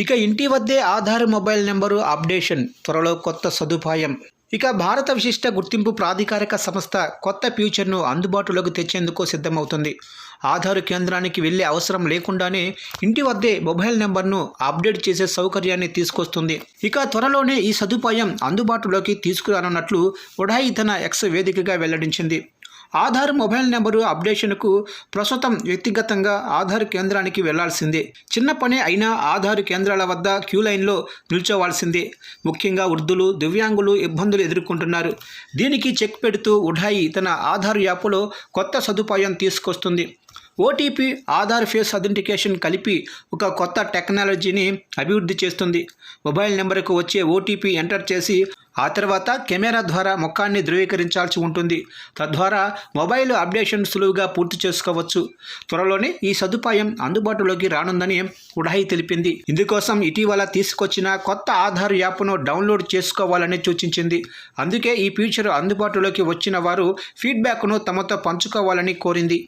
ఇక ఇంటి వద్దే ఆధార్ మొబైల్ నెంబరు అప్డేషన్ త్వరలో కొత్త సదుపాయం. ఇక భారత విశిష్ట గుర్తింపు ప్రాధికారిక సంస్థ కొత్త ఫ్యూచర్ను అందుబాటులోకి తెచ్చేందుకు సిద్ధమవుతుంది. ఆధార్ కేంద్రానికి వెళ్ళే అవసరం లేకుండానే ఇంటి వద్దే మొబైల్ నెంబర్ను అప్డేట్ చేసే సౌకర్యాన్ని తీసుకొస్తుంది. ఇక త్వరలోనే ఈ సదుపాయం అందుబాటులోకి తీసుకురానున్నట్లు ఉడాయి తన ఎక్స్ వేదికగా వెల్లడించింది. ఆధార్ మొబైల్ నెంబరు అప్డేషన్కు ప్రస్తుతం వ్యక్తిగతంగా ఆధార్ కేంద్రానికి వెళ్ళాల్సిందే. చిన్న పనే అయినా ఆధార్ కేంద్రాల వద్ద క్యూ లైన్లో నిల్చోవాల్సిందే. ముఖ్యంగా వృద్ధులు దివ్యాంగులు ఇబ్బందులు ఎదుర్కొంటున్నారు. దీనికి చెక్ పెడుతూ ఉడాయి తన ఆధార్ యాప్లో కొత్త సదుపాయం తీసుకొస్తుంది. ఓటీపీ ఆధార్ ఫేస్ అథెంటికేషన్ కలిపి ఒక కొత్త టెక్నాలజీని అభివృద్ధి చేస్తుంది. మొబైల్ నెంబర్కు వచ్చే ఓటీపీ ఎంటర్ చేసి ఆ తర్వాత కెమెరా ద్వారా ముఖాన్ని ధృవీకరించాల్సి ఉంటుంది. తద్వారా మొబైల్ అప్డేషన్ సులువుగా పూర్తి చేసుకోవచ్చు. త్వరలోనే ఈ సదుపాయం అందుబాటులోకి రానుందని ఉడాయి తెలిపింది. ఇందుకోసం ఇటీవల తీసుకొచ్చిన కొత్త ఆధార్ యాప్ను డౌన్లోడ్ చేసుకోవాలని సూచించింది. అందుకే ఈ ఫీచర్ అందుబాటులోకి వచ్చిన వారు ఫీడ్బ్యాక్ను తమతో పంచుకోవాలని కోరింది.